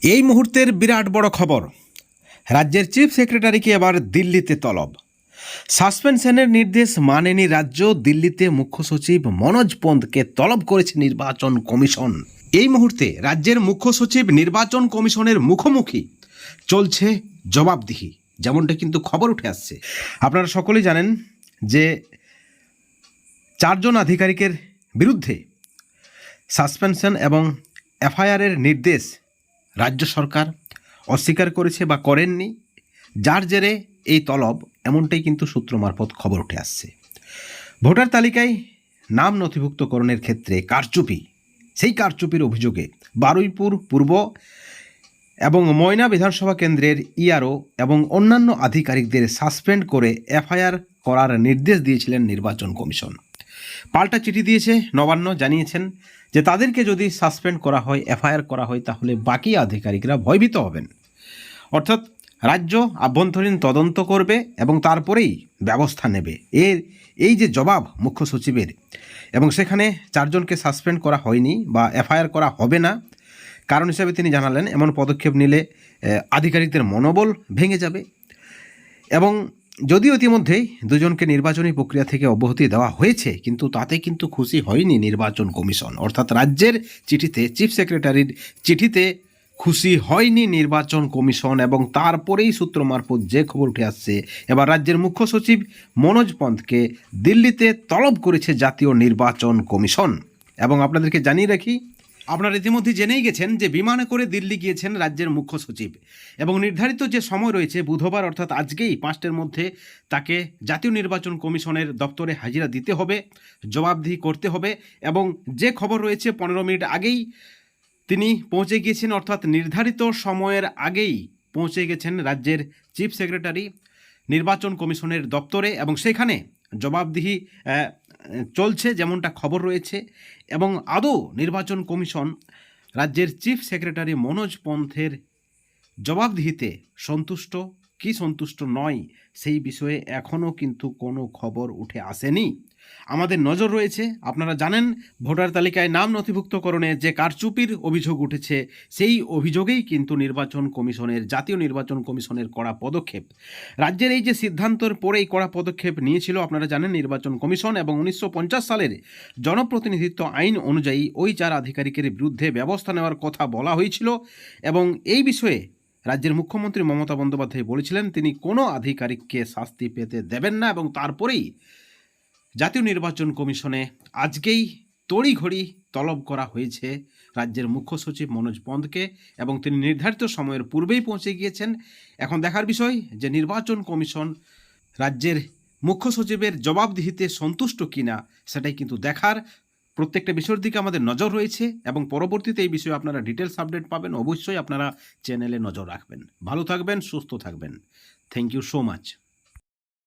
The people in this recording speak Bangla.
এই মুহূর্তের বিরাট বড় খবর। রাজ্যের চিফ সেক্রেটারিকে এবার দিল্লিতে তলব। সাসপেনশনের নির্দেশ মানেনি রাজ্য, দিল্লিতে মুখ্য সচিব মনোজ পন্তকে তলব করেছে নির্বাচন কমিশন। এই মুহূর্তে রাজ্যের মুখ্য সচিব নির্বাচন কমিশনের মুখোমুখি চলছে জবাবদিহি। যেমনটা কিন্তু খবর উঠে আসছে। আপনারা সকলেই জানেন যে চারজন আধিকারিকের বিরুদ্ধে সাসপেনশন এবং এফআইআরের নির্দেশ রাজ্য সরকার অস্বীকার করেছে বা করেননি, যার জেরে এই তলব এমনটাই কিন্তু সূত্র মারফত খবর উঠে আসছে। ভোটার তালিকায় নাম নথিভুক্তকরণের ক্ষেত্রে কারচুপি, সেই কারচুপির অভিযোগে বারুইপুর পূর্ব এবং ময়না বিধানসভা কেন্দ্রের ইআরও এবং অন্যান্য আধিকারিকদের সাসপেন্ড করে এফআইআর করার নির্দেশ দিয়েছিলেন নির্বাচন কমিশন। পাল্টা চিঠি দিয়েছে, নবান্ন জানিয়েছেন যে তাদেরকে যদি সাসপেন্ড করা হয়, এফআইআর করা হয়, তাহলে বাকি আধিকারিকরা ভয়ভীত হবেন। অর্থাৎ রাজ্য আভ্যন্তরীণ তদন্ত করবে এবং তারপরেই ব্যবস্থা নেবে। এর, এই যে জবাব মুখ্য সচিবের, এবং সেখানে চারজনকে সাসপেন্ড করা হয়নি বা এফআইআর করা হবে না, কারণ হিসেবে তিনি জানালেন, এমন পদক্ষেপ নিলে আধিকারিকদের মনোবল ভেঙে যাবে। এবং যদিও ইতিমধ্যেই দুজনকে নির্বাচনী প্রক্রিয়া থেকে অব্যাহতি দেওয়া হয়েছে, কিন্তু তাতে কিন্তু খুশি হয়নি নির্বাচন কমিশন। অর্থাৎ রাজ্যের চিঠিতে, চিফ সেক্রেটারির চিঠিতে খুশি হয়নি নির্বাচন কমিশন এবং তারপরেই সূত্র মারফত যে খবর উঠে আসছে, এবার রাজ্যের মুখ্য সচিব মনোজ পন্থকে দিল্লিতে তলব করেছে জাতীয় নির্বাচন কমিশন। এবং আপনাদেরকে জানিয়ে রাখি আপনারা ইতিমধ্যে জেনেই গেছেন যে বিমানে করে দিল্লি গিয়েছেন রাজ্যের মুখ্য সচিব এবং নির্ধারিত যে সময় রয়েছে বুধবার, অর্থাৎ আজকেই পাঁচটার মধ্যে তাকে জাতীয় নির্বাচন কমিশনের দপ্তরে হাজিরা দিতে হবে, জবাবদিহি করতে হবে এবং যে খবর রয়েছে পনেরো মিনিট আগেই তিনি পৌঁছে গিয়েছেন, অর্থাৎ নির্ধারিত সময়ের আগেই পৌঁছে গেছেন রাজ্যের চিফ সেক্রেটারি নির্বাচন কমিশনের দপ্তরে এবং সেখানে জবাবদিহি চলছে যেমনটা খবর রয়েছে এবং আদৌ নির্বাচন কমিশন রাজ্যের চিফ সেক্রেটারি মনোজ পন্থের জবাবদিহিতে সন্তুষ্ট কি সন্তুষ্ট নয়, সেই বিষয়ে এখনও কিন্তু কোনো খবর উঠে আসেনি। আমাদের নজর রয়েছে, আপনারা জানেন, ভোটার তালিকায় নাম নথিভুক্তকরণে যে কারচুপির অভিযোগ উঠেছে, সেই অভিযোগেই কিন্তু নির্বাচন কমিশনের, জাতীয় নির্বাচন কমিশনের কড়া পদক্ষেপ। রাজ্যের এই যে সিদ্ধান্তর পরেই কড়া পদক্ষেপ নিয়েছিল, আপনারা জানেন, নির্বাচন কমিশন এবং উনিশশো পঞ্চাশ সালের জনপ্রতিনিধিত্ব আইন অনুযায়ী ওই চার আধিকারিকের বিরুদ্ধে ব্যবস্থা নেওয়ার কথা বলা হয়েছিল এবং এই বিষয়ে রাজ্যের মুখ্যমন্ত্রী মমতা বন্দ্যোপাধ্যায় বলেছিলেন, তিনি কোনো আধিকারিককে শাস্তি পেতে দেবেন না এবং তারপরেই জাতীয় নির্বাচন কমিশনে আজকেই তড়িঘড়ি তলব করা হয়েছে রাজ্যের মুখ্য সচিব মনোজ পন্তকে এবং তিনি নির্ধারিত সময়ের পূর্বেই পৌঁছে গিয়েছেন। এখন দেখার বিষয় যে নির্বাচন কমিশন রাজ্যের মুখ্য সচিবের জবাবদিহিতে সন্তুষ্ট কিনা, সেটাই কিন্তু দেখার। প্রত্যেকটা বিষয়ের দিকে আমাদের নজর রয়েছে এবং পরবর্তীতে এই বিষয়ে আপনারা ডিটেলস আপডেট পাবেন। অবশ্যই আপনারা চ্যানেলে নজর রাখবেন। ভালো থাকবেন, সুস্থ থাকবেন। Thank you so much